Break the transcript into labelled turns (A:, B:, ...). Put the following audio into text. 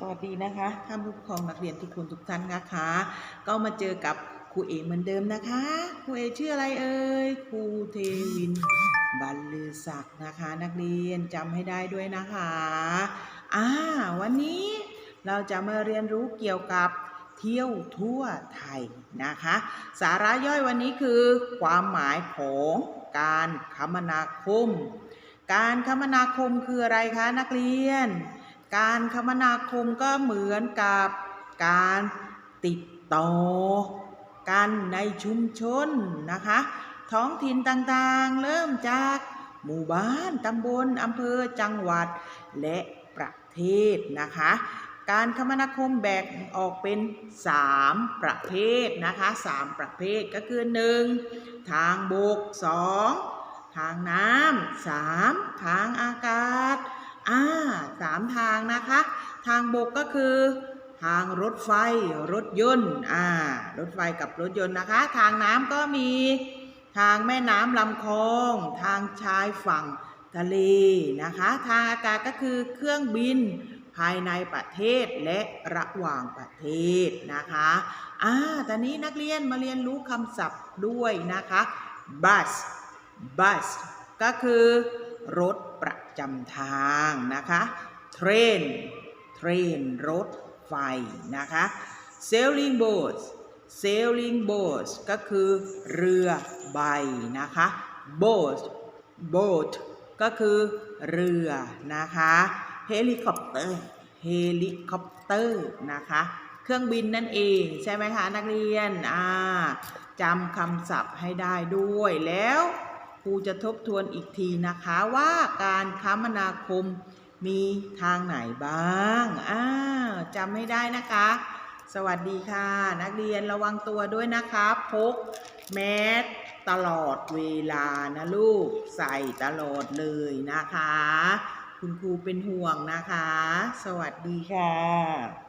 A: สวัสดีนะคะท่านผู้ปกครองนักเรียนทุกคนทุกท่านนะคะ ก็มาเจอกับครูเอเหมือนเดิมนะคะครูเอชื่ออะไรเอ่ยครูเทวินบรรลือศักดิ์นะคะ นักเรียนจำให้ได้ด้วยนะคะอ่าวันนี้เราจะมาเรียนรู้เกี่ยวกับเที่ยวทั่วไทยนะคะ สาระย่อยวันนี้คือ ความหมายของการคมนาคม การคมนาคมคืออะไรคะนักเรียน การคมนาคมก็เหมือนกับการติดต่อกันในชุมชนนะคะ ท้องถิ่นต่างๆ เริ่มจากหมู่บ้านตำบลอำเภอจังหวัด และประเทศนะคะ การคมนาคมแบ่งออกเป็น 3 ประเภทนะคะ 3 ประเภทก็คือ 1. ทางบก 2. ทางน้ำ 3. ทางอากาศ อ่าสามทางนะคะ ทางบกก็คือ ทางรถไฟรถยนต์อ่ารถไฟกับรถยนต์นะคะ ทางน้ำก็มีทางแม่น้ำลำคลอง ทางชายฝั่งทะเลนะคะ ทางอากาศก็คือเครื่องบินภายในประเทศและระหว่างประเทศนะคะอ่าตอนนี้นักเรียนมาเรียนรู้คำศัพท์ด้วยนะคะ bus bus ก็คือรถประ จำทางนะคะ train train รถไฟนะคะ sailing boat sailing boat ก็คือเรือใบนะคะ boat boat ก็คือเรือนะคะ helicopter helicopter นะคะเครื่องบินนั่นเองใช่ไหมคะนักเรียนอ่าจำคำศัพท์ให้ได้ด้วยแล้ว รูจะทบทวนอีกทีนะคะว่าการคมนาคมมีทางไหนบ้างอ้าวจำให้ได้นะคะ สวัสดีค่ะ นักเรียนระวังตัวด้วยนะคะพกแมสตลอดเวลานะลูก ใส่ตลอดเลยนะคะ คุณครูเป็นห่วงนะคะ สวัสดีค่ะ